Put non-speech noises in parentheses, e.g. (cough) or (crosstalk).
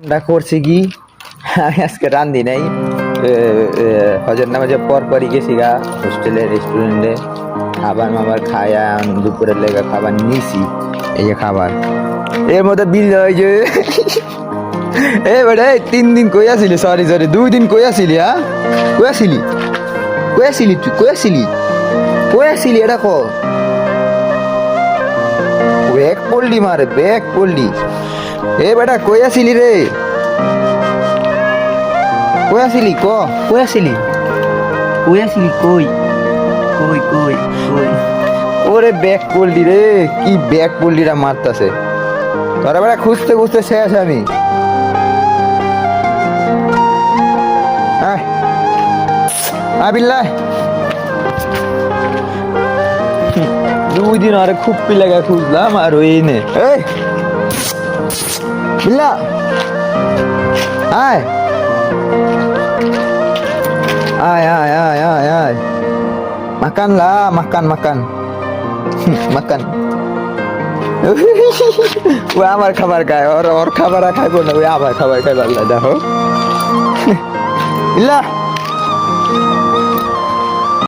আমরা করছি কি? আমি আজকে রান্ধি নাই। হজর নামাজের পর পরই গেছি গা হোস্টেলে রেস্টুরেন্টে খাবার মাবার খায়া দুপুরের লেগে খাবার নিয়েছি এই যে খাবার। এর মধ্যে বিল ওই যে এ বেটা তিন দিন কই আসিলি? সরি সরি দুই দিন কই আসিলি হ্যাঁ? কই আসিলি? কই আসিলি তুই? কই আসিলি? কই আসিলি এটা ক ব্যাগ পড়লি মারে, ব্যাগ পড়লি। এ বেটা কই আসিলি রে? কই আসিলি ক। কই আসিলি কই আসিলি কই? কই কই কই? ওরে ব্যাগ পড়লি রে কি ব্যাগ পড়লি রা মারতাছে। তোরা বেটা খুঁজতে খুঁজতে শেষ আমি আয় আবিল্লাহ। দুই দিন আরে খুব পিলাগা খুঁজলাম আর ওই নে। এই বিল্লা আয় আয় আয় আয় আয় আয় makan lah makan makan (laughs) makan (laughs) ও আমার খাবার খায় ওর ওর খাবার আর খাইবো না ওই আমার খাবার খাইবার দেখো ইল্লা